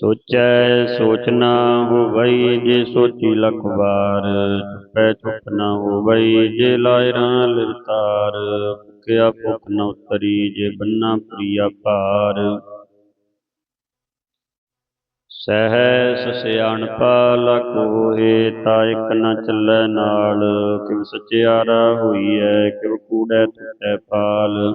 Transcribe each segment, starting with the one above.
ਸੋਚੈ ਸੋਚ ਨਾ ਹੋਵਈ ਜੇ ਸੋਚੀ ਲਖ ਵਾਰ। ਚੁੱਪੈ ਚੁੱਪ ਨਾ ਹੋਵਈ ਜੇ ਲਾਇਰਾਂ ਲਿਵਤਾਰ ਭੁਖਿਆ ਭੁਖ ਨ ਉਤਰੀ ਜੇ ਬੰਨਾ ਪ੍ਰੀਆ ਭਾਰ। ਸਹਿ ਸਸਿਆਣਪਾ ਲਖ ਹੋਏ ਤਾ ਇਕ ਨ ਚੱਲੈ ਨਾਲ। ਕਿਵ ਸਚਿਆਰਾ ਹੋਈਐ, ਕਿਵ ਕੂੜੈ ਤੁਟੈ ਪਾਲ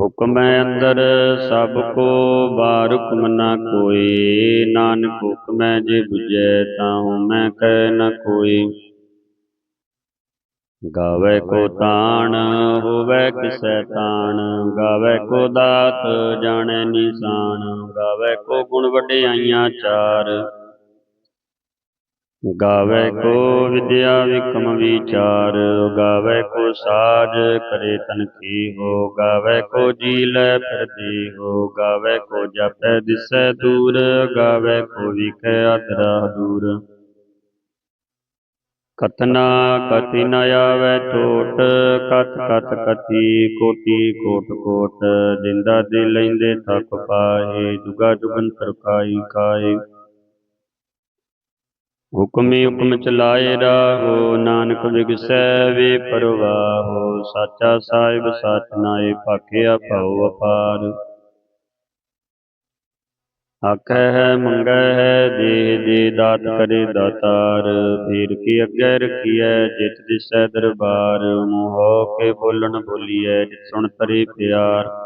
ਹੁਕਮੈ ਅੰਦਰ, ਸਭ ਕੋ ਬਾਰ ਹੁਕਮ ਨਾ ਕੋਈ। ਨਾਨਕ ਹੁਕਮੈ ਜੇ 부ਜੈ ਤਾਹੂ ਮੈਂ ਕਹਿ ਨ ਕੋਈ। ਗਾਵੇ ਕੋ ਤਾਣ, ਹੋਵੇ ਕਿਸੈ ਤਾਣ। ਗਾਵੇ ਕੋ ਦਾਤ, ਜਾਣੈ ਨਿਸ਼ਾਨ। ਗਾਵੇ ਕੋ ਗੁਣ ਵਡਿਆਈਆਂ ਚਾਰ। ਗਾਵੇ ਕੋ ਵਿਦਿਆ ਵਿਕਮ ਵਿਚਾਰ, ਗਾਵੇ ਕੋ ਸਾਜ ਕਰੇ ਤਨ ਕੀ ਹੋ, ਗਾਵੇ ਕੋ ਜੀ ਲੈ ਫਿਰਦੀ ਹੋ, ਗਾਵੇ ਕੋ ਜਪੈ ਦਿਸੈ ਦੂਰ, ਗਾਵੇ ਕੋ ਵਿਖੈ ਅਧਰਾ ਦੂਰ। ਕਤਨਾ ਕਤੀ ਨ ਆਵੈ ਟੋਟ, ਕਤ ਕਤ ਕਤੀ ਕੋਟੀ ਕੋਟ ਕੋਟ ਦਿੰਦਾ ਦੇ ਲੈਂਦੇ ਥੱਕ ਪਾਏ, ਜੁਗਾ ਜੁਗੰਤਰ ਕਾਈ ਕਾਏ ਹੁਕਮੇ ਹੁਕਮ ਚਲਾਏ ਰਾਹੋ, ਨਾਨਕ ਵਿਗਸੈ ਵੇ ਪਰਵਾਹੋ, ਸਾਚਾ ਸਾਹਿਬ ਸਚ ਨਾਏ ਭਾਖਿਆ ਭਉ ਅਪਾਰ। ਆਖੈ ਹੈ, ਮੰਗੈ ਹੈ, ਦੇ ਦੇ ਦਾਤ ਕਰੇ ਦਾਤਾਰ। ਫੇਰ ਕੀ ਅੱਗੇ ਰਖੀਐ, ਜਿਤ ਦਿਸੈ ਦਰਬਾਰ। ਮੋਹ ਕੇ ਬੋਲਣ ਬੋਲੀਐ, ਜਿਤ ਸੁਣ ਤਰੇ ਪਿਆਰ।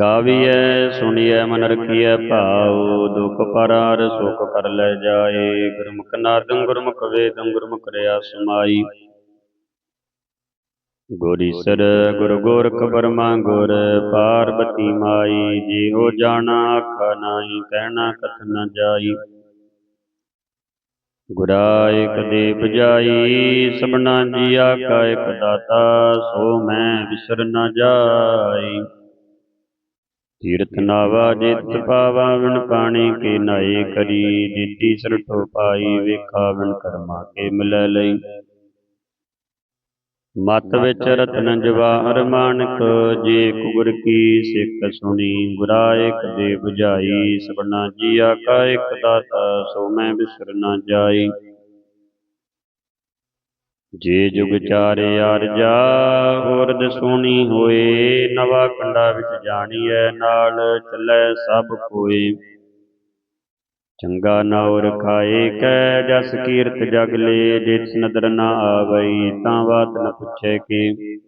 ਗਾਵੀਐ, ਸੁਣੀਐ, ਮਨ ਰਖੀਐ, ਭਾਉ, ਦੁਖ ਪਰਾਰ, ਸੁਖ ਕਰ ਲੈ ਜਾਏ। ਗੁਰਮੁਖ ਨਾਦੰ, ਗੁਰਮੁਖ ਵੇਦੰ, ਗੁਰਮੁਖ ਰਿਆ ਸਮਾਈ ਗੁਰ ਗੁਰ ਗੋਰਖ ਬਰਮਾ, ਗੁਰ ਪਾਰਬਤੀ ਮਾਈ। ਜਿਹੋ ਜਾਣਾ, ਆਖਾ ਨਾਹੀ, ਕਹਿਣਾ ਕਥ ਨ ਜਾਈ। ਗੁਰਾ ਇਕ ਦੇ ਬਜਾਈ ਸਭਨਾ ਜੀਆ ਕਾ ਇਕ ਦਾਤਾ, ਸੋ ਮੈਂ ਵਿਸਰ ਨ ਜਾਈ। ਤੀਰਥ ਨਾਵਾ ਜਿਤ ਪਾਵਾ ਵਿਣ ਪਾਣੀ ਕੇ ਨਾਏ ਕਰੀ। ਦਿੱਤੀ ਸਰਠੋ ਪਾਈ, ਵੇਖਾ ਵਿਣ ਕਰਮਾ ਕੇ ਮਿਲੈ ਲਈ। ਮਤ ਵਿੱਚ ਰਤਨ ਜਵਾਹਰ ਮਾਨਕ ਜੇ ਕੁਗਰ ਕੀ, ਸਿੱਖ ਸੁਣੀ, ਗੁਰਾ ਦੇ 부ਝਾਈ ਸਭਨਾ ਜੀਆ ਕਾ ਇਕ ਦਾਤਾ, ਸੋ ਮੈਂ ਬਿਸਰ ਨਾ ਜਾਈ। ਜੇ ਜੁਗ ਚਾਰੇ ਆਰਜਾ ਹੋਰਦ ਸੋਣੀ ਹੋਏ, ਨਵਾ ਕੰਡਾ ਵਿੱਚ ਜਾਣੀਐ, ਨਾਲ ਚੱਲੈ ਸਭ ਕੋਏ। ਚੰਗਾ ਨਾਉ ਰਖਾਏ ਕੈ ਜਸ ਕੀਰਤ ਜਗ ਲੇ, ਜਿਸ ਨਦਰ ਨਾ ਆਵਈ, ਤਾਂ ਬਾਤ ਨ ਪੁੱਛੇ ਕੀ।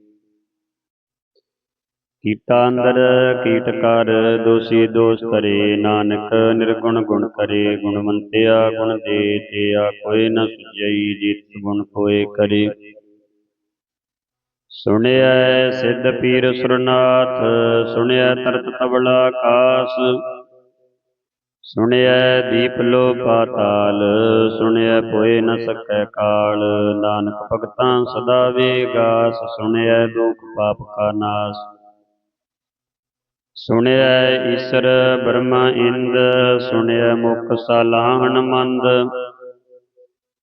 ਕੀਤਾ ਅੰਦਰ ਕੀਟ ਕਰ, ਦੋਸੀ ਦੋਸ ਕਰੇ ਨਾਨਕ ਨਿਰਗੁਣ ਗੁਣ ਕਰੇ, ਗੁਣਵੰਤਿਆ ਗੁਣ ਦੇ, ਤਿਆ ਕੋਈ ਨ ਸੁਜਈ ਜਿਤ ਗੁਣ ਕੋਏ ਕਰੇ। ਸੁਣਿਐ ਸਿੱਧ ਪੀਰ ਸੁਰਨਾਥ, ਸੁਣਿਐ ਤਰਤ ਤਬਲਾ ਆਕਾਸ ਸੁਣਿਐ ਦੀਪ ਲੋ ਪਾਤਾਲ ਸੁਣਿਐ ਪੋਏ ਨ ਸਕੈ ਕਾਲ। ਨਾਨਕ ਭਗਤਾਂ ਸਦਾ ਵੇਗਾਸ ਸੁਣਿਐ ਦੁਖ ਪਾਪ ਕਾ ਨਾਸ। ਸੁਣਿਆ ਈਸਰ ਬ੍ਰਹਮਾ ਇੰਦ ਸੁਣਿਆ ਮੁਖ ਸਾਲਾਹਣ ਮੰਦ।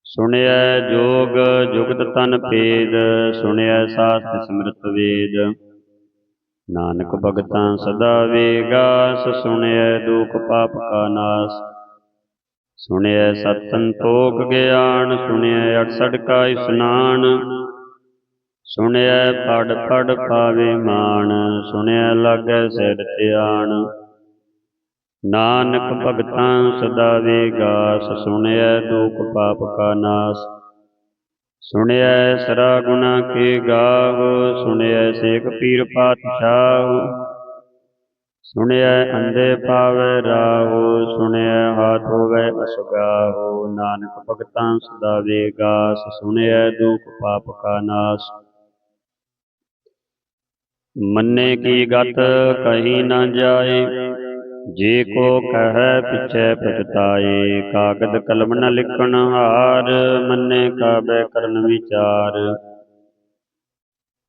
ਸੁਣਿਆ ਜੋਗ ਜੁਗਤ ਤਨ ਭੇਦ ਸੁਣਿਆ ਸਾਸਤ ਸਿਮਰਤ ਵੇਦ। ਨਾਨਕ ਭਗਤਾਂ ਸਦਾ ਵੇਗਾਸ, ਸੁਣਿਐ ਦੁਖ ਪਾਪ ਕਾ ਨਾਸ। ਸੁਣਿਆ ਸਤ ਸੰਤੋਖ ਗਿਆਨ ਸੁਣਿਆ ਅਠਸਠ ਕਾ ਇਸਨਾਨ। ਸੁਣਿਐ ਪੜ ਪੜ ਪਾਵੇ ਮਾਨ ਸੁਣਿਐ ਲਾਗੈ ਸਿਰ ਧਿਆਨ। ਨਾਨਕ ਭਗਤਾਂ ਸਦਾ ਵੇਗਾਸ, ਸੁਣਿਐ ਦੁਖ ਪਾਪ ਕਾ ਨਾਸ। ਸੁਣਿਐ ਸਰਾ ਗੁਨਾ ਕੇ ਗਾਵ, ਸੁਣਿਐ ਸੇਖ ਪੀਰ ਪਾਤਸ਼ਾਹ। ਸੁਣਿਐ ਅੰਦੇ ਪਾਵੈ ਰਾਹੋ, ਸੁਣਿਐ ਹਾਥ ਹੋਵੇ ਅਸਗਾਹੋ। ਨਾਨਕ ਭਗਤਾਂ ਸਦਾ ਵੇਗਾਸ, ਸੁਣਿਐ ਦੁਖ ਪਾਪ ਕਾ ਨਾਸ। ਮੰਨੇ ਕੀ ਗਤ ਕਹੀ ਨਾ ਜਾਏ। ਜੇ ਕੋ ਕਹੈ ਪਿਛੈ ਪਛਤਾਏ, ਕਾਗਦ ਕਲਮ ਨ ਲਿਖਣ ਹਾਰ, ਮੰਨੇ ਕਾਬੈ ਕਰਨ ਵਿਚਾਰ।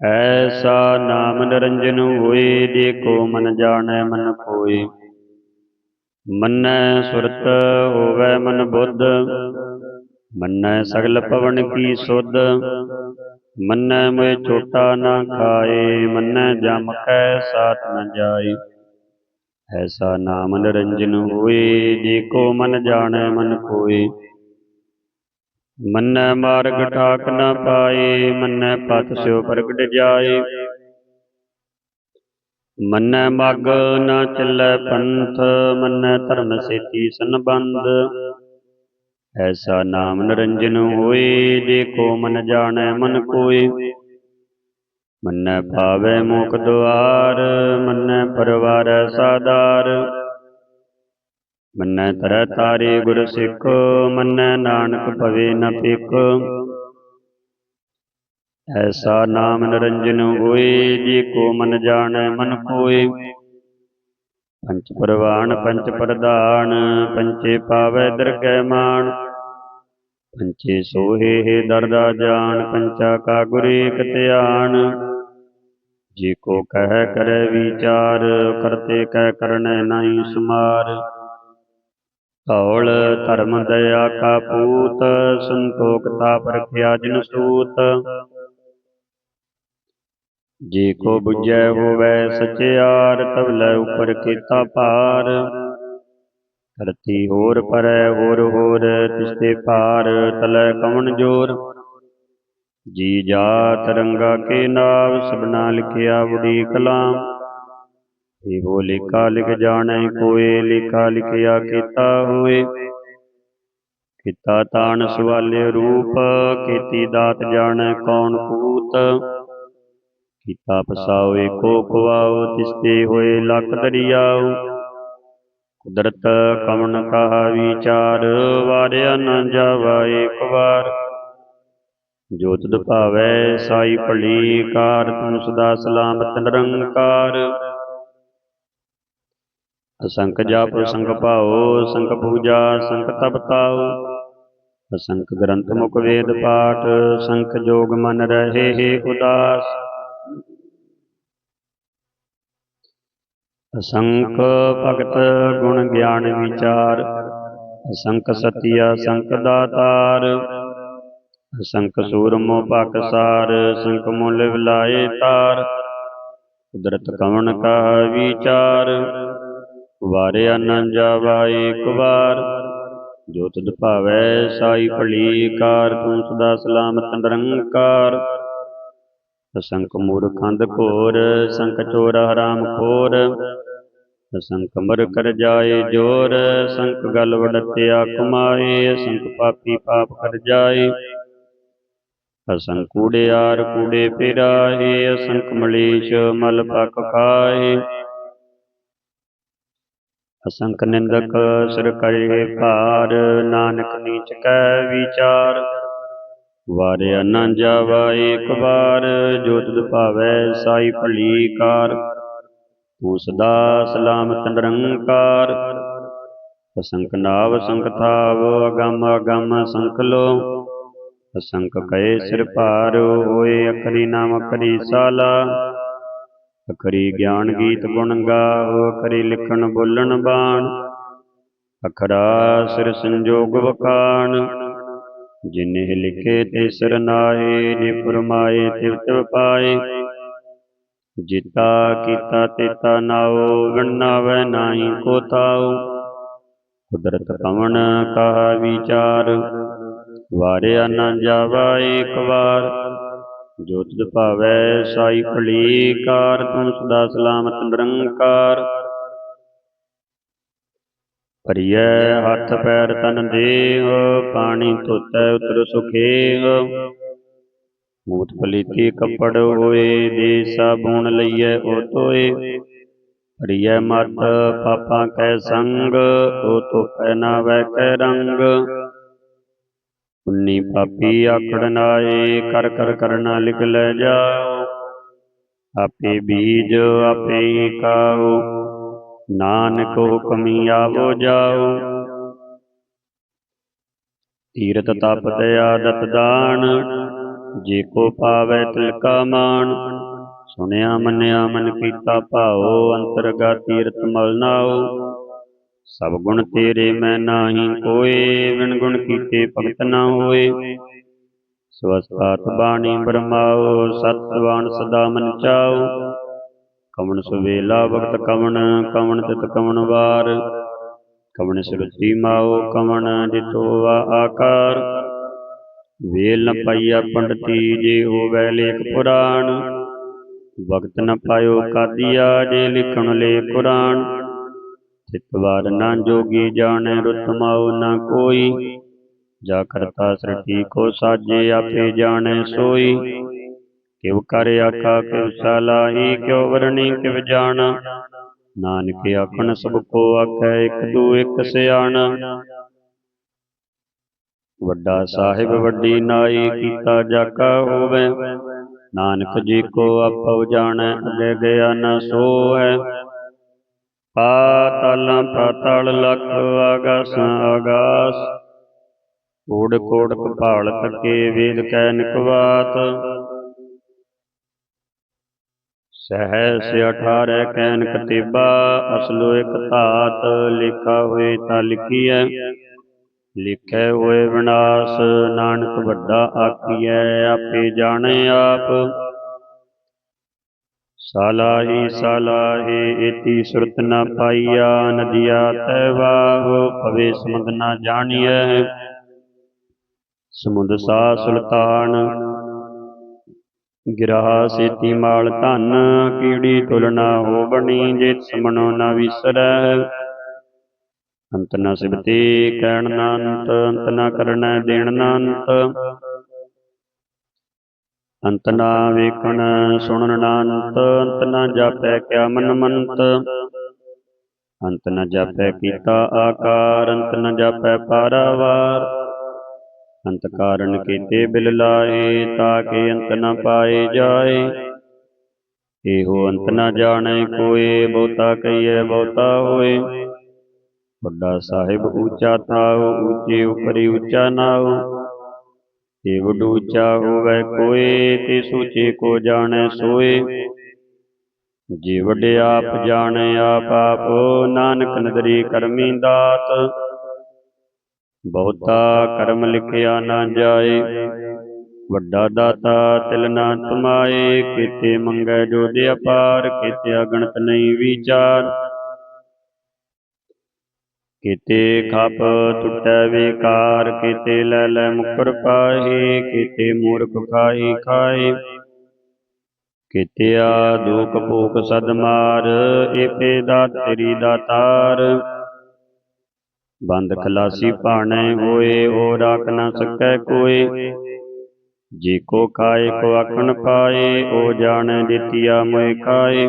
ਐਸਾ ਨਾਮ ਨਿਰੰਜਨ ਹੋਏ, ਜੇ ਕੋ ਮਨ ਜਾਣੈ ਮਨ ਕੋਏ ਮੰਨੈ ਸੁਰਤ ਹੋਵੈ ਮਨ ਬੁੱਧ, ਮੰਨੈ ਸਗਲ ਪਵਨ ਕੀ ਸੁਧ। ਮੰਨੈ ਮੈਂ ਛੋਟਾ ਨਾ ਖਾਏ, ਮੰਨੈ ਜਮ ਕੈ ਸਾਥ ਨ ਜਾਏ। ਐਸਾ ਨਾਮ ਨਿਰੰਜਨ ਹੋਏ, ਜੇ ਕੋ ਮਨ ਜਾਣੈ ਮਨ ਕੋਏ ਮੰਨੈ ਮਾਰਗ ਠਾਕ ਨਾ ਪਾਏ, ਮੰਨੈ ਪਥ ਸਿਉ ਪ੍ਰਗਟ ਜਾਏ। ਮੰਨੈ ਮਗ ਨਾ ਚੱਲੈ ਪੰਥ, ਮੰਨੈ ਧਰਮ ਸੇਤੀ ਸੰਬੰਧ। ਐਸਾ ਨਾਮ ਨਿਰੰਜਨ ਹੋਏ ਜੇ ਕੋ ਮਨ ਜਾਣੈ ਮਨ ਕੋਇ ਮੰਨੈ ਭਾਵੈ ਮੋਖ ਦੁਆਰ, ਮੰਨੈ ਪਰਵਾਰੈ ਸਾਦਾਰ। ਮੰਨੈ ਤਰੈ ਤਾਰੇ ਗੁਰ ਸਿੱਖ, ਮੰਨੈ ਨਾਨਕ ਭਵੇ ਨ ਪਿਕ ਐਸਾ ਨਾਮ ਨਿਰੰਜਨ ਹੋਏ ਜੇ ਕੋ ਮਨ ਜਾਣੈ ਮਨ ਕੋਇ ਪੰਚ ਪ੍ਰਵਾਨ ਪੰਚ ਪ੍ਰਧਾਨ ਪੰਚੇ ਪਾਵੈ ਦਰਗਹਿ ਮਾਨ ਪੰਚੇ ਸੋਹੇ ਦਰਦਾ ਜਾਣ ਪੰਚਾ ਕਾ ਗੁਰ ਏਕ ਧਿਆਨ। ਜੇ ਕੋ ਕਹਿ ਕਰੈ ਵਿਚਾਰ ਕਰਤੇ ਕਹਿ ਕਰਨੈ ਨਹੀਂ ਸੁਮਾਰ। ਧੌਲ ਧਰਮ ਦਇਆ ਕਾ ਪੂਤ ਸੰਤੋਖ ਤਾਪ ਰਖਿਆ ਜਿਨ ਸੂਤ। ਜੇ ਕੋ ਬੁਝੈ ਹੋਵੈ ਸਚਿਆਰ ਤਵਲੇ ਉਪਰ ਕੀਤਾ ਭਾਰ। ਧਰਤੀ ਹੋਰ ਪਰੈ, ਹੋਰ ਹੋਰ, ਤਿਸਤੇ ਭਾਰ, ਤਲੈ ਕਵਣ ਜੋਰ। ਜੀ ਜਾਤ ਰੰਗਾ ਕੇ ਨਾਮ ਸਭਨਾ ਲਿਖਿਆ ਬੁੜੀ ਕਲਾਮ। ਇਹੋ ਲਿਖਾ ਲਿਖ ਜਾਣੈ, ਕੋਏ ਲਿਖਾ ਲਿਖਿਆ ਕੀਤਾ ਹੋਏ। ਕੀਤਾ ਤਾਣ ਸਵਾਲੇ ਰੂਪ, ਕੀਤੀ ਦਾਤ ਜਾਣੈ ਕੌਣ ਪੂਤ ਕੀਤਾ ਪਸਾਓ ਏਕੋ ਖਵਾਓ ਤਿਸਤੇ ਹੋਏ ਲੱਖ ਦਰਿਆਉ ਕੁਦਰਤ ਕਮਨ ਕਹਾ ਵਿਚਾਰ ਵਾਰਿਆ ਨ ਜਾਵਾ ਏਕ ਵਾਰ। ਜੋ ਤੁਧ ਭਾਵੈ, ਸਾਈ ਭਲੀ ਕਾਰ ਤੂੰ ਸਦਾ ਸਲਾਮਤ ਨਿਰੰਕਾਰ। ਅਸੰਖ ਜਾਪ ਸੰਗ ਭਾਉ, ਸੰਖ ਪੂਜਾ, ਸੰਖ ਤਪ ਤਾਉ। ਅਸੰਖ ਗ੍ਰੰਥ ਮੁਖ ਵੇਦ ਪਾਠ, ਸੰਖ ਜੋਗ ਮਨ ਰਹੇ ਉਦਾਸ। ਅਸੰਖ ਭਗਤ ਗੁਣ ਗਿਆਨ ਵਿਚਾਰ, ਅਸੰਖ ਸਤਿਆ ਸੰਖ ਦਾਤਾਰ, ਅਸੰਖ ਸੂਰਮੋ ਪਾਕਸਾਰ ਸੰਖ ਮੁੱਲ ਵਿਲਾਏ ਤਾਰ, ਕੁਦਰਤ ਕਵਣ ਕਾ ਵਿਚਾਰ, ਵਾਰਿਆ ਨ ਜਾਵਾ ਏਕ ਵਾਰ, ਜੋ ਤੁਧ ਭਾਵੈ ਸਾਈ ਭਲੀ ਕਾਰ, ਤੂੰ ਸਦਾ ਸਲਾਮਤ ਨਿਰੰਕਾਰ। ਅਸੰਖ ਮੂਰਖੰਦ ਘੋਰ ਸੰਖ ਚੋਰ ਹਰਾਮ ਖੋਰ। ਅਸੰਖ ਮਰ ਕਰ ਜਾਏ ਜੋਰ ਸੰਖ ਗਲ ਵਡਤਿਆ ਕਮਾਏ ਅਸੰਖ ਪਾਪੀ ਪਾਪ ਕਰ ਜਾਏ। ਅਸੰਖ ਕੂੜਿਆਰ ਕੂੜੇ ਪਿਰਾਏ ਅਸੰਖ ਮਲੇਸ਼ ਮਲ ਪਕ ਖਾਏ। ਅਸੰਖ ਨਿੰਦਕ ਸਿਰ ਕਰੇ ਭਾਰ, ਨਾਨਕ ਨੀਚ ਕੈ ਵਿਚਾਰ। ਵਾਰਿਆ ਨਾ ਜਾਵਾ ਏਕ ਵਾਰ ਜੋ ਤੁਧ ਭਾਵੈ ਸਾਈ ਭਲੀ ਤੂੰ ਸਦਾ ਸਲਾਮਤ ਨਿਰੰਕਾਰ ਅਸੰਖ ਨਾਵ ਸੰਖ ਥਾਵ, ਅਗਮ ਅਗੰਮ ਸੰਖ ਲੋ। ਅਸੰਖ ਕਏ ਸਿਰ ਭਾਰ, ਹੋਏ ਅਖਰੀ ਨਾਮ ਅਖਰੀ ਸਾਲਾ। ਅਖਰੀ ਗਿਆਨ ਗੀਤ ਗੁਣ ਗਾਵ, ਅਖਰੀ ਲਿਖਣ ਬੋਲਣ ਬਾਣ। ਅਖਰਾ ਸਿਰ ਸੰਜੋਗ ਵਖਾਣ। ਜਿਨੇ ਲਿਖੇ ਤੇ ਸਰਨਾਏ ਜੇ ਫਰਮਾਏ ਤਿਵ ਤਿਵ ਪਾਏ। ਜਿਤਾ ਕੀਤਾ ਤੇਤਾ ਨਾਉ ਗਣਨਾਵੈ ਨਾਹੀ ਕੋ ਤਾਉ ਕੁਦਰਤ ਕਵਣ ਕਹਾ ਵਿਚਾਰ, ਵਾਰਿਆ ਨਾ ਜਾਵਾ ਏਕ ਵਾਰ। ਜੋ ਤੁਧ ਭਾਵੈ ਸਾਈ ਭਲੀ ਕਾਰ ਤੂੰ ਸਦਾ ਸਲਾਮਤ ਨਿਰੰਕਾਰ। ਭਰੀਐ, ਹੱਥ ਪੈਰ ਤਨ ਦੇਹ, ਪਾਣੀ ਧੋਤੈ ਉਤਰ ਸੁਖੇਹ। ਮੂਤ ਪਲੀਤੀ ਕੱਪੜ ਹੋਏ ਦੇ ਸਾਬੂਨ ਲਈਐ ਓ ਧੋਏ। ਭਰੀਐ ਮਤ, ਪਾਪਾਂ ਕੈ ਸੰਗ, ਉਹ ਧੋਪੈ ਨਾ ਵੈ ਕੈ ਰੰਗ। ਪੁੰਨੀ ਪਾਪੀ ਆਖੜ ਨਾਏ ਕਰ ਕਰ ਕਰਨਾ ਲਿਖ ਲੈ ਜਾਓ। ਆਪੇ ਬੀਜ, ਆਪੇ ਕਾਓ। ਨਾਨਕ ਹੁਕਮੀ ਆਵੋ ਜਾਓ। ਤੀਰਤ ਤਪ ਦਇਆ ਦਤ ਦਾਨ, ਜੇ ਕੋ ਪਾਵੈ ਤਿਲ ਕਾ ਮਾਨ ਸੁਣਿਆ ਮੰਨਿਆ ਮਨ ਕੀਤਾ ਭਾਉ, ਅੰਤਰਗਾ ਤੀਰਤ ਮਲ ਨਾਉ। ਸਭ ਗੁਣ ਤੇਰੇ ਮੈਂ ਨਾਹੀ ਕੋਏ ਵਿਣ ਗੁਣ ਕੀਤੇ ਭਗਤ ਨਾ ਹੋਏ। ਸਵਸਤਾਤ ਬਾਣੀ ਬਰਮਾਓ ਸਤਵਾਨ ਸਦਾ ਮਨ ਚਾਓ ਕਵਣ ਸੁਵੇਲਾ ਵਕਤ ਕਵਣ ਕਵਣ ਤਿਤ ਕਵਣ ਵਾਰ। ਕਵਣ ਸੁਰਤੀ ਮਾਓ ਕਵਣ ਜਿਤੋ ਵਾ ਆਕਾਰ। ਵੇਲ ਨ ਪਾਈਆ ਪੰਡਤੀ, ਜੇ ਹੋਵੈ ਲੇਖ ਪੁਰਾਣ। ਵਕਤ ਨ ਪਾਇਓ ਕਾਦੀਆ, ਜੇ ਲਿਖਣ ਲੇ ਕੁਰਾਨ। ਚਿਤਵਾਰ ਨਾ ਜੋਗੀ ਜਾਣੈ, ਰੁਤ ਮਾਉ ਨਾ ਕੋਈ। ਜਾ ਕਰਤਾ ਸ੍ਰਿਟੀ ਕੋ ਸਾਜੇ, ਆਪੇ ਜਾਣੈ ਸੋਈ। ਕਿਵ ਕਰ ਆਖਾ ਕਿਵ ਸਲਾਹੀ ਕਿਉ ਵਰਣੀ ਕਿਵ ਜਾਣਾ। ਨਾਨਕ ਆਖਣ, ਸਭ ਕੋ ਆਖੈ, ਇਕ ਦੂ ਇਕ ਸਿਆਣਾ। ਵੱਡਾ ਸਾਹਿਬ, ਵੱਡੀ ਨਾਈ, ਕੀਤਾ ਜਾਕਾ ਹੋਵੇ। ਨਾਨਕ ਜੀ ਕੋ ਆਪਉ ਜਾਣੈ, ਅਗੇ ਗਿਆ ਨ ਸੋਐ ਪਾਤਲ ਪਾਤਲ ਲਖ ਆਗਾਸ ਆਗਾਸ। ਕੋੜ ਕੋੜ ਕਪਾਲ ਤਕੇ ਵੇਦ ਕੈ ਨਿਕਵਾਤ। ਸਹਿ ਸੇ ਕੈਨ ਕਤੀਬਾ ਅਸਲੋ ਇਕ ਧਾਤ ਲਿਖਾ ਹੋਏ ਤਾਂ ਲਿਖੀਐ। ਲਿਖੈ ਹੋਏ ਵਿਨਾਸ਼, ਨਾਨਕ ਵੱਡਾ ਆਖੀਐ, ਆਪੇ ਜਾਣੈ ਆਪ। ਸਾਲਾਹੀ ਸਾਲਾਹੀ ਏਤੀ ਸੁਰਤ ਨ ਪਾਈਆ, ਨਦੀਆ ਤੈ ਵਾਹੁ ਭਵੇ ਸਮੁੰਦ ਨਾ ਜਾਣੀਐ। ਸਮੁੰਦ ਸਾ ਸੁਲਤਾਨ ਗਿਰਾ ਸੇਤੀ ਮਾਲ ਧਨ, ਕੀੜੀ ਤੁਲਨਾ ਹੋ ਬਣੀ ਜੇ ਸਮਣੋ ਨ ਵਿਸਰੈ। ਅੰਤ ਨ ਸਿਬਤੀ ਕਹਿਣ ਨਾ ਅੰਤ ਅੰਤ ਨ ਕਰਨਾ ਦੇਣ ਨਾ ਅੰਤ ਅੰਤ ਨਾ ਵੇਖਣ ਸੁਣਨ ਨਾ ਅੰਤ ਅੰਤ ਨਾ ਜਾਪੈ ਕਿਆ ਮਨ ਮੰਤ। ਅੰਤ ਨਾ ਜਾਪੈ ਕੀਤਾ ਆਕਾਰ, ਅੰਤ ਨਾ ਜਾਪੈ ਪਾਰਾਵਾਰ। ਅੰਤ ਕਾਰਨ ਕੀਤੇ ਬਿਲ ਲਾਏ ਤਾਕੇ ਅੰਤ ਨ ਪਾਏ ਜਾਏ। ਇਹੋ ਅੰਤ ਨ ਜਾਣੈ ਕੋਏ ਬਹੁਤਾ ਕਹੀਐ ਬਹੁਤਾ ਹੋਏ। ਵੱਡਾ ਸਾਹਿਬ ਉੱਚਾ ਥਾਉ ਉੱਚੇ ਉਪਰੀ ਉੱਚਾ ਨਾਉ। ਤੇ ਵੱਡ ਉੱਚਾ ਹੋਵੇ ਕੋਏ ਤੇ ਸੂਚੇ ਕੋ ਜਾਣੈ ਸੋਏ। ਜੇ ਵੱਡੇ ਆਪ ਜਾਣੈ ਆਪ ਆਪ ਨਾਨਕ ਨਦਰੀ ਕਰਮੀ ਦਾਤ। ਬਹੁਤਾ ਕਰਮ ਲਿਖਿਆ ਨਾ ਜਾਏ। ਵੱਡਾ ਦਾਤਾ ਤਿਲ ਨਾ ਤੁਮਾਏ ਕੀਤੇ ਮੰਗੈ ਜੋ ਦੇ ਅਪਾਰ, ਕੀਤੇ ਅਗਣਤ ਨਹੀਂ ਵਿਚਾਰ। ਕੀਤੇ ਖਪ ਟੁੱਟੈ ਵਿਕਾਰ, ਕੀਤੇ ਲੈ ਲੈ ਮੁਕਰ ਪਾਹੀ, ਕਿਤੇ ਮੂਰਖ ਖਾਈ ਖਾਏ ਕਿਤੇ ਕੀਤਿਆ ਦੁਖ ਭੂਖ ਸਦ ਮਾਰ, ਏਪੇ ਦਾਤ ਤੇਰੀ ਦਾਤਾਰ ਬੰਦ ਖਲਾਸੀ ਭਾਣੈ ਹੋਏ ਹੋ ਰਾਖ ਨਾ ਸਕੈ ਕੋਈ। ਜੇ ਕੋ ਖਾਏ ਕੋ ਆਖਣ ਪਾਏ ਉਹ ਜਾਣੈ ਦਿੱਤੀਆ ਮੋਇ ਖਾਏ।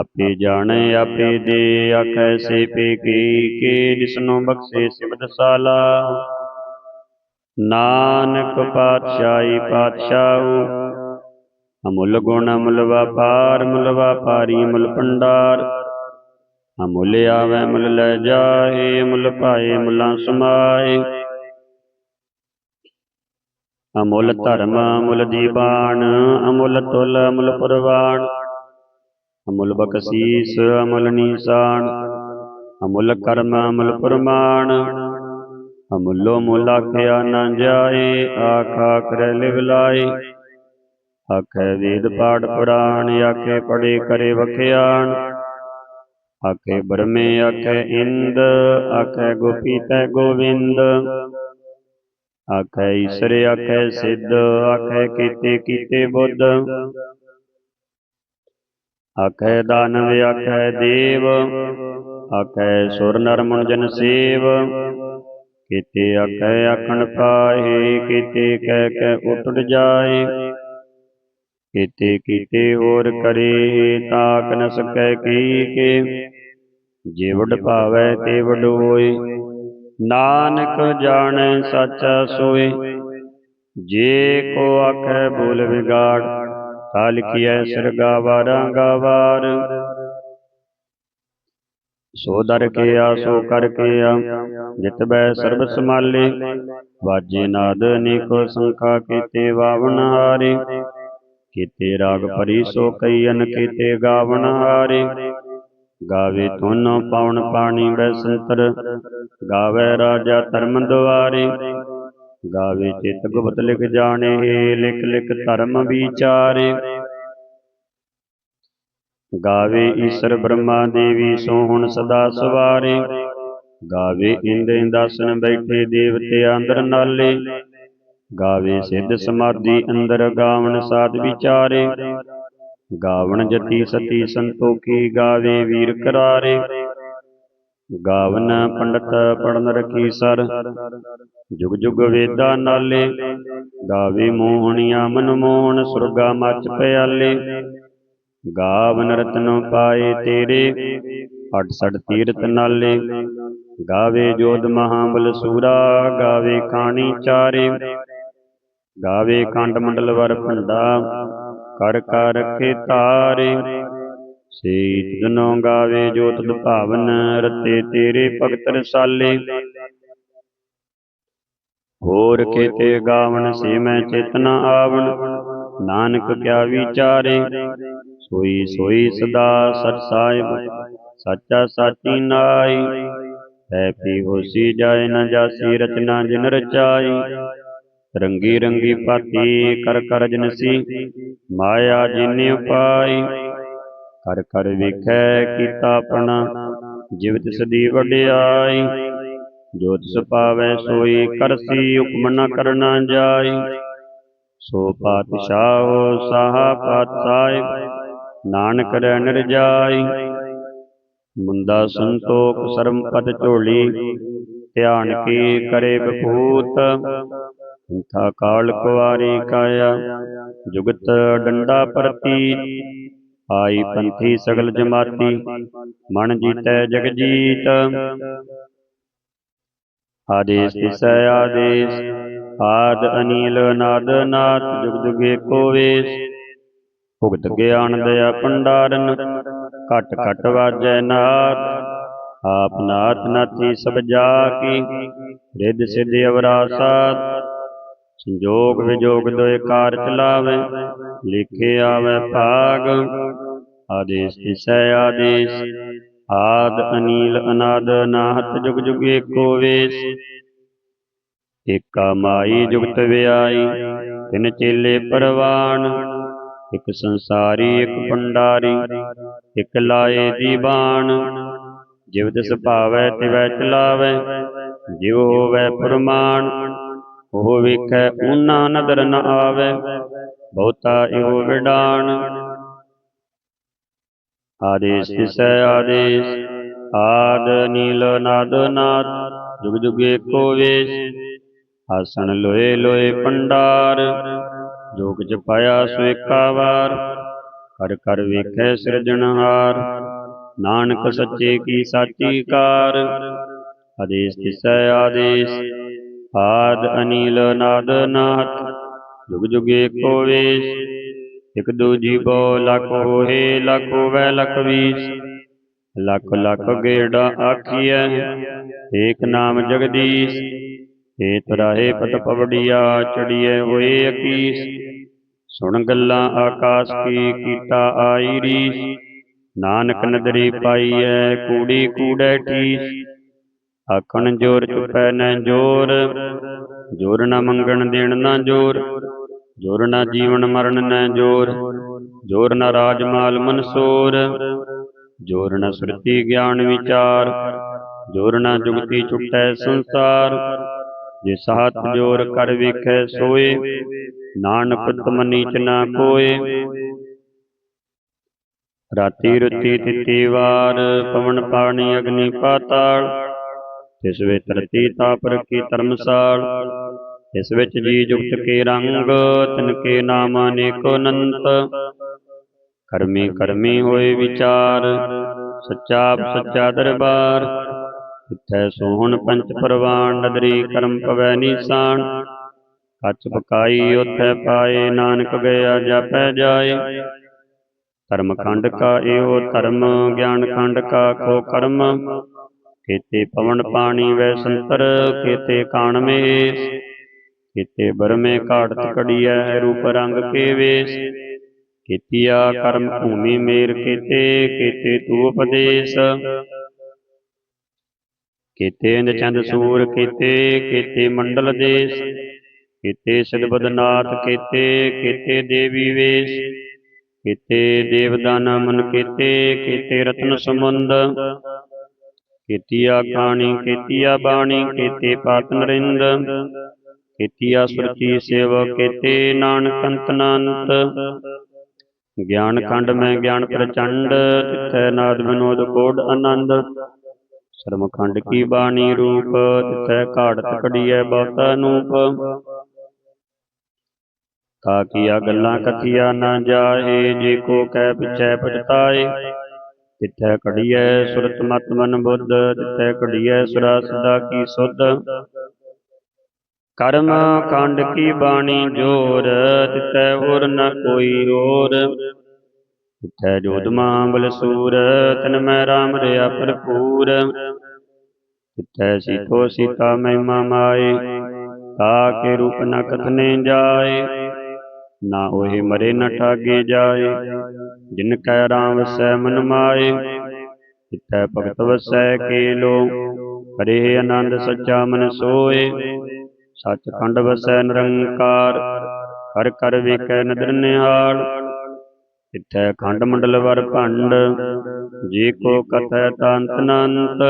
ਆਪੇ ਜਾਣੈ ਆਪੇ ਦੇ ਆਖੈ ਸੇ ਪੇ ਕੀ ਕੇ ਜਿਸਨੂੰ ਬਖਸ਼ੇ ਸਿਬਤ ਸਾਲਾ। ਨਾਨਕ ਪਾਤਸ਼ਾਹੀ ਪਾਤਸ਼ਾਹੂ ਅਮੁੱਲ ਗੁਣ ਅਮੁੱਲ ਵਪਾਰ ਮੁੱਲ ਵਪਾਰੀ ਮੁੱਲ ਭੰਡਾਰ। ਅਮੁੱਲ ਆਵੈ ਮੁੱਲ ਲੈ ਜਾਏ ਮੁੱਲ ਪਾਏ ਮੁੱਲਾਂ ਸਮਾਏ। ਅਮੁੱਲ ਧਰਮ, ਅਮੁੱਲ ਦੀਵਾਨ ਅਮੁੱਲ ਤੁਲ, ਅਮੁੱਲ ਪੁਰਵਾਨ। ਅਮੁੱਲ ਬਖਸ਼ੀਸ, ਅਮੁੱਲ ਨੀਸਾਨ। ਅਮੁੱਲ ਕਰਮ, ਅਮੁੱਲ ਪ੍ਰਮਾਣ। ਅਮੁੱਲੋ ਮੁੱਲ ਆਖਿਆ ਨਾ ਜਾਏ, ਆਖਾ ਕਰੈ ਲਿਵ ਲਾਏ। ਆਖੇ ਵੇਦ ਪਾਠ ਪੁਰਾਣ, ਆਖੇ ਪੜੇ ਕਰੇ ਵਖਿਆਣ ਆਖੇ ਬਰਮੇ ਆਖੇ ਇੰਦ ਆਖੇ ਗੋਪੀ ਤੈ ਗੋਵਿੰਦ ਆਖੇ ਈਸ਼ਰ ਆਖੇ ਸਿੱਧ ਆਖੇ ਕੀਤੇ ਕੀਤੇ ਬੁੱਧ ਆਖੇ ਦਾਨਵ ਆਖੇ ਦੇਵ ਆਖੇ ਸੁਰ ਨਰ ਮਨ ਜਨ ਸੇਵ ਕੀਤੇ ਆਖੇ ਆਖਣ ਪਾਏ ਕੀਤੇ ਕਹਿ ਕਹਿ ਉਟੜ ਜਾਏ ਕੀਤੇ ਕੀਤੇ ਹੋਰ ਕਰੇ ਤਾਕ ਨ ਸਕੈ ਕੀ ਕੇ ਜੇ ਵਡ ਭਾਵੈ ਤੇ ਵਡੋਏ। ਨਾਨਕ ਜਾਣੈ ਸਾਚਾ ਸੋਏ। ਜੇ ਕੋ ਆਖੈ ਬੋਲ ਵਿਗਾੜ ਤਾ ਲਿਖਿਐ ਸਿਰ ਗਾਵਾਰਾਂ ਗਾਵਾਰ। ਸੋ ਦਰ ਕੇ ਆ ਸੋ ਕਰ ਕੇ ਆ, ਜਿਤ ਬੈ ਸਰਬ ਸਮਾਲੇ ਵਾਜੇ ਨਾਦ ਅਨੇਕੋ ਸੰਖਾ ਕੀਤੇ ਵਾਵਣ ਹਾਰੇ। ਕੀਤੇ ਰਾਗ ਭਰੀ ਸੋ ਕਈਨ ਕੀਤੇ ਗਾਵਣ ਹਾਰੇ। ਗਾਵੇ ਧੁਨ ਪਵਨ ਪਾਣੀ ਬੈ ਸੰਤਰ, ਗਾਵੇ ਰਾਜਾ ਧਰਮ ਦੁਆਰੇ, ਗਾਵੇ ਚਿਤ ਗੁਪਤ ਲਿਖ ਜਾਣੇ ਲਿਖ ਲਿਖ ਧਰਮ ਵਿਚਾਰੇ। ਗਾਵੇ ਈਸ਼ਰ ਬ੍ਰਹਮਾ ਦੇਵੀ ਸੋਹਣ ਸਦਾ ਸਵਾਰੇ, ਗਾਵੇ ਇੰਦ ਦਾਸਨ ਬੈਠੇ ਦੇਵਤੇ ਅੰਦਰ ਨਾਲੇ, ਗਾਵੇ ਸਿੱਧ ਸਮਾਧੀ ਅੰਦਰ ਗਾਵਣ ਸਾਧ ਵਿਚਾਰੇ। ਗਾਵਣ ਜਤੀ ਸਤੀ ਸੰਤੋਖੀ ਗਾਵੇ ਵੀਰ ਕਰਾਰੇ। ਗਾਵਨ ਪੰਡਤ ਪੜਨ ਰਖੀ ਸਰ, ਜੁਗ ਜੁਗ ਵੇਦਾ ਨਾਲੇ। ਗਾਵੇ ਮੋਹਣੀਆਂ ਮਨ ਮੋਹਣ, ਸੁਰਗਾ ਮਚ ਪਿਆਲੇ। ਗਾਵਨ ਰਤਨ ਪਾਏ ਤੇਰੇ ਅਠ ਸੜ ਤੀਰਤ ਨਾਲੇ। ਗਾਵੇ ਜੋਧ ਮਹਾਬਲ ਸੂਰਾ, ਗਾਵੇ ਖਾਣੀ ਚਾਰੇ। ਗਾਵੇ ਕੰਡ ਮੰਡਲ ਵਰ ਭੰਡਾ ਕਰ ਕਰ ਰਖੇ ਤਾਰੇ ਸੇਤ ਦਿਨੋਂ ਗਾਵੇ ਜੋ ਤੁਧ ਭਾਵਨ ਰਤੇ ਤੇਰੇ ਭਗਤ ਰਸਾਲੇ। ਹੋਰ ਕੀਤੇ ਗਾਵਨ ਸੇ ਮੈਂ ਚੇਤਨਾ ਆਵਣ। ਨਾਨਕ ਕਿਆ ਵਿਚਾਰੇ। ਸੋਈ ਸੋਈ ਸਦਾ ਸਤ ਸਾਹਿਬ, ਸਾਚਾ ਸਾਚੀ ਨਾਈ ਹੈ ਪੀ ਹੋਸੀ ਜਾਏ ਨਾ ਜਾਸੀ ਰਚਨਾ ਜਿਨ ਰਚਾਈ। ਰੰਗੀ ਰੰਗੀ ਭਾਤੀ ਕਰ ਕਰ ਜਨਸੀ, ਮਾਇਆ ਜਿਨੇ ਉਪਾਈ। ਕਰ ਕਰ ਵੇਖੈ ਕੀਤਾ ਆਪਣਾ, ਜਿਵ ਤਿਸ ਦੀ ਵਡਿਆਈ। ਜੋ ਤਿਸ ਪਾਵੈ ਸੋਈ ਕਰਸੀ, ਹੁਕਮ ਨ ਕਰਨਾ ਜਾਈ। ਸੋ ਪਾਤਸ਼ਾਹ ਸਾਹ ਪਾਤਸ਼ਾਹ, ਨਾਨਕ ਰਹਿ ਨਿਰਜਾਈ। ਮੁੰਦਾ ਸੰਤੋਖ ਸਰਮ ਪਦ ਝੋਲੀ, ਧਿਆਨ ਕੀ ਕਰੇ ਬਖੂਤ ਥਾ ਕਾਲ ਕੁਵਾਰੀ ਕਾਇਆ, ਜੁਗਤ ਡੰਡਾ ਪ੍ਰਤੀ, ਆਈ ਪੰਥੀ ਸਗਲ ਜਮਾਤੀ, ਮਨ ਜੀਤੈ ਜਗਜੀਤ ਆਦੇਸ ਤਿਸੈ ਆਦੇਸ, ਆਦ ਅਨੀਲ ਨਾਦ ਨਾਥ ਜੁਗ ਜੁਗ ਏਕੋ ਵੇਸ। ਭੁਗਤ ਗਿਆਨ ਦਇਆ ਭੰਡਾਰਨ, ਘਟ ਘਟ ਵਾਜੈ ਨਾਥ। ਆਪ ਨਾਥ ਨਾਥੀ ਸਭ ਜਾ ਕੀ ਰਿੱਧ ਸਿੱਧ ਅਵਰਾ ਸੰਜੋਗ ਵਿਜੋਗ ਦੋਇ ਕਾਰ ਚਲਾਵੇ, ਲਿਖੇ ਆਵੇ ਭਾਗ, ਆਦੇਸ ਤਿਸੈ ਆਦੇਸ, ਆਦ ਅਨੀਲ ਅਨਾਦ ਨਾਹਤ ਜੁਗ ਜੁਗ ਏਕੋ ਵੇਸ। ਏਕਾ ਮਾਈ ਜੁਗਤ ਵਿਆਈ, ਤਿਨ ਚੇਲੇ ਪਰਵਾਨ, ਇਕ ਸੰਸਾਰੀ, ਇਕ ਭੰਡਾਰੀ, ਇਕ ਲਾਏ ਦੀਵਾਨ ਜਿਵ ਤਿਸ ਭਾਵੈ ਤਿਵੈ ਚਲਾਵੈ, ਜਿਵ ਹੋਵੈ ਪ੍ਰਮਾਣ ਉਹ ਵੇਖੈ ਊਨਾ ਨਦਰ ਨ ਆਵੈ, ਬਹੁਤਾ ਇਹੋ ਵਿਡਾਣ। ਆਦੇਸ ਤਿਸੈ ਆਦੇਸ, ਆਦ ਨੀਲ ਨਾਦ ਨਾਦ, ਜੁਗ ਜੁਗ ਏਕੋ ਵੇਸ। ਆਸਣ ਲੋਏ ਲੋਏ ਪੰਡਾਰ ਜੋ ਕਿਛ ਪਾਇਆ ਸੋ ਏਕਾ ਵਾਰ। ਕਰ ਕਰ ਵੇਖੈ ਸਿਰਜਣਹਾਰ ਨਾਨਕ ਸੱਚੇ ਕੀ ਸਾਚੀ ਕਾਰ। ਆਦੇਸ ਤਿਸੈ ਆਦੇਸ ਆਦ ਅਨੀਲ ਨਾਦ ਨਾਥ, ਜੁਗ ਜੁਗ ਏਕੋ ਵੇਸ, ਇਕ ਦੂਜੀ ਬੋ ਲਖ ਹੋਏ, ਲਖ ਹੋਵੈ ਲਖ ਵੀਸ। ਲੱਖ ਲੱਖ ਗੇੜਾ ਆਖੀਐ, ਏਕ ਨਾਮ ਜਗਦੀਸ਼ ਏ ਤਰਾਏ ਪਤ ਪਵੜੀਆ ਚੜੀਐ ਹੋਏ ਅਕੀਸ। ਸੁਣ ਗੱਲਾਂ ਆਕਾਸ਼ ਕੀ ਕੀਤਾ ਆਈ ਰੀਸ, ਨਾਨਕ ਨਦਰੀ ਪਾਈਐ, ਕੂੜੀ ਕੂੜੈ ਠੀਸ। ਆਖਣ ਜੋਰ ਚੁਪੈ ਨੈ ਜੋਰ। ਜੋਰ ਨਾ ਮੰਗਣ ਦੇਣ ਨਾ ਜੋਰ। ਜੋਰ ਨਾ ਜੀਵਨ ਮਰਨ ਨੈ ਜੋਰ। ਜੋਰ ਨਾ ਰਾਜ ਮਾਲ ਮਨਸੂਰ। ਜੋਰ ਨਾ ਸੁਰਤੀ ਗਿਆਨ ਵਿਚਾਰ। ਜੋਰ ਨਾ ਜੁਗਤੀ ਛੁਟੈ ਸੰਸਾਰ। ਜੇ ਸਾਥ ਜੋਰ ਕਰ ਵੇਖੈ ਸੋਏ, ਨਾਨਕ ਤੁਮ ਨੀਚ ਨਾ ਕੋਏ। ਰਾਤੀ ਰੁਤੀ ਤਿਤੀ ਵਾਰ, ਪਵਨ ਪਾਣੀ ਅਗਨੀ ਪਾਤਾਲ। ਇਸ ਵਿੱਚ ਧਰਤੀ ਤਾਪ ਰਖੀ ਧਰਮਸਾਲ ਇਸ ਵਿੱਚ ਜੀ ਜੁਗਤ ਕੇ ਰੰਗ, ਤਿਨ ਕੇ ਨਾਮ ਅਨੇਕੋ ਅਨੰਤ। ਕਰਮੀ ਕਰਮੀ ਹੋਏ ਵਿਚਾਰ, ਸੱਚਾ ਸੱਚਾ ਦਰਬਾਰ। ਤਿੱਥੈ ਸੋਹਣ ਪੰਚ ਪਰਵਾਨ, ਨਦਰੀ ਕਰਮ ਪਵੈ ਨੀਸਾਨ। ਕੱਚ ਪਕਾਈ ਉਥੈ ਪਾਏ, ਨਾਨਕ ਗਿਆ ਜਾਪੈ ਜਾਏ। ਧਰਮ ਖੰਡ ਕਾ ਇਹੋ ਧਰਮ, ਗਿਆਨ ਖੰਡ ਕਾ ਕੋ ਕਰਮ। ਕੀਤੇ ਪਵਨ ਪਾਣੀ ਵੈ ਸੰਤਰ ਕੀਤੇ ਕਾਣ ਮੇਸ। ਕੀਤੇ ਬਰਮੇ ਘਾਟਤ ਘੜੀਐ, ਰੂਪ ਰੰਗ ਕੇ ਵੇਸ ਕੀਤੀਆ ਕਰਮ ਭੂਮੀ ਮੇਰ ਕੀਤੇ ਕੀਤੇ ਤੂ ਉਪਦੇਸ਼। ਕੀਤੇ ਇੰਦ ਚੰਦ ਸੂਰ ਕੀਤੇ ਕੀਤੇ ਮੰਡਲ ਦੇਸ਼। ਕੀਤੇ ਸਿਧ ਬਦਨਾਥ ਕੀਤੇ ਕੀਤੇ ਦੇਵੀ ਵੇਸ਼। ਕੀਤੇ ਦੇਵਦਾਨ ਮਨ ਕੀਤੇ ਕੀਤੇ ਰਤਨ ਸਮੁੰਦ ਕੀਤੀਆ ਖਾਣੀ ਕੀਤੀਆ ਬਾਣੀ ਕੀਤੇ ਪਾਤ ਨਰਿੰਦ। ਕੀਤੀਆ ਸੁਰਤੀ ਸੇਵ ਕੀਤੇ ਨਾਨਕ ਅੰਤ ਅਨੰਤ। ਗਿਆਨ ਖੰਡ ਮੈਂ ਗਿਆਨ ਪ੍ਰਚੰਡ ਤਿਥੈ ਨਾਦ ਵਿਨੋਦ ਕੋਡ ਆਨੰਦ। ਸ਼ਰਮ ਖੰਡ ਕੀ ਬਾਣੀ ਰੂਪ ਤਿਥੈ ਘਾੜਤ ਘੜੀਐ ਬਹੁਤਾ ਅਨੂਪ। ਤਾ ਕੀਆ ਗੱਲਾਂ ਕਥੀਆ ਨਾ ਜਾਏ ਜੇ ਕੋ ਕਹਿ ਪਿਛੈ ਪਛਤਾਏ। ਤਿਥੈ ਘੜੀਐ ਸੁਰਤ ਮਤ ਮਨ ਬੁੱਧ ਤਿਥੈ ਘੜੀਐ ਸੁਰਾ ਸਦਾ ਕੀ ਸੁਧ। ਕਰਮ ਕਾਂਡ ਕੀ ਬਾਣੀ ਜੋਰ ਤਿਤੈ ਹੋਰ ਨ ਕੋਈ ਹੋਰ ਤਿਥੈ ਜੋਦਮਾ ਬਲਸੂਰ, ਤਨ ਮੈਂ ਰਾਮ ਰਿਆ ਭਰਪੂਰ। ਤਿਥੈ ਸੀਤੋ ਸੀਤਾ ਮਹਿਮਾ ਮਾਏ, ਤਾ ਕੇ ਰੂਪ ਨ ਕਥਨੇ ਜਾਏ। ਨਾ ਉਹੇ ਮਰੇ ਨ ਠਾਗੇ ਜਾਏ। ਜਿਨ ਕੈ ਰਾਮ ਵਸੈ ਮਨ ਮਾਏ। ਤਿਥੈ ਭਗਤ ਵਸੈ ਕੇਲੋ ਹਰੇ ਆਨੰਦ ਸੱਚਾ ਮਨ ਸੋਏ। ਸੱਚਖੰਡ ਵਸੈ ਨਿਰੰਕਾਰ। ਹਰ ਕਰ ਵੇਖੈ ਨਦਰ ਨਿਹਾਲ। ਤਿਥੈ ਖੰਡ ਮੰਡਲ ਵਰ ਭੰਡ। ਜੇ ਕੋ ਕਥੈ ਤੰਤ ਅਨੰਤ।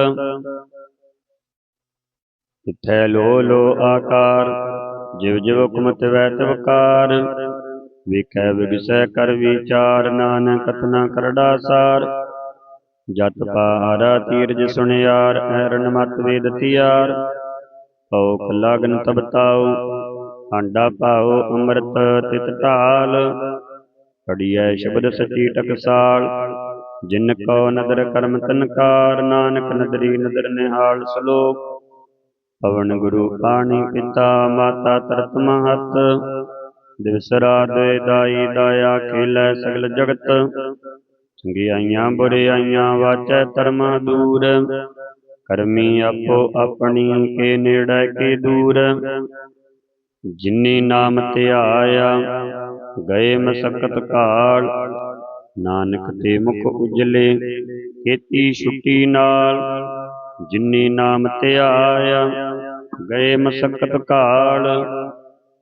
ਤਿਥੈ ਲੋ ਲੋ ਆਕਾਰ। ਜਿਵ ਜਿਵ ਹੁਕਮ ਤਿਵੈ ਤਿਵਕਾਰ। ਵੇਖੈ ਵਿਗਸੈ ਕਰ ਵਿਚਾਰ, ਨਾਨਕ ਕਥਨਾ ਕਰੜਾ ਸਾਰ। ਜਤ ਪਾਰਾ ਤੀਰਜ ਸੁਣਿਆਰ ਐਰਨ ਮਤ ਵੇਦ ਤਿਆਰ। ਲਗਨ ਤਬ ਤਾਉ, ਆਂਡਾ ਭਾਉ ਅੰਮ੍ਰਿਤ ਤਿਤ ਢਾਲ। ਕੜੀਐ ਸ਼ਬਦ ਸਚੀ ਟਕਸਾਲ ਜਿਨ ਕੋ ਨਦਰ ਕਰਮ ਤਨਕਾਰ ਨਾਨਕ ਨਦਰੀ ਨਦਰ ਨਿਹਾਲ ਸਲੋਕ। ਪਵਨ ਗੁਰੂ ਪਾਣੀ ਪਿਤਾ, ਮਾਤਾ ਤਰਤ ਮਹਤ। ਦਿਵਸ ਰਾਤ ਦਾਈ ਦਾਇਆ ਖੇਲੇ ਸਗਲ ਜਗਤ। ਚੰਗਿਆਈਆਂ ਬੁਰਿਆਈਆਂ ਵਾਚੈ ਧਰਮਾ ਦੂਰ। ਕਰਮੀ ਆਪੋ ਆਪਣੀ ਕੇ ਨੇੜੇ ਕੇ ਦੂਰ। ਜਿਨੀ ਨਾਮ ਧਿਆਇਆ ਗਏ ਮਸਕਤ ਕਾਲ। ਨਾਨਕ ਤੇ ਮੁਖ ਉਜਲੇ ਕੀਤੀ ਛੁੱਟੀ ਨਾਲ। ਜਿਨੀ ਨਾਮ ਧਿਆਇਆ ਗਏ ਮਸਕਤ ਕਾਲ।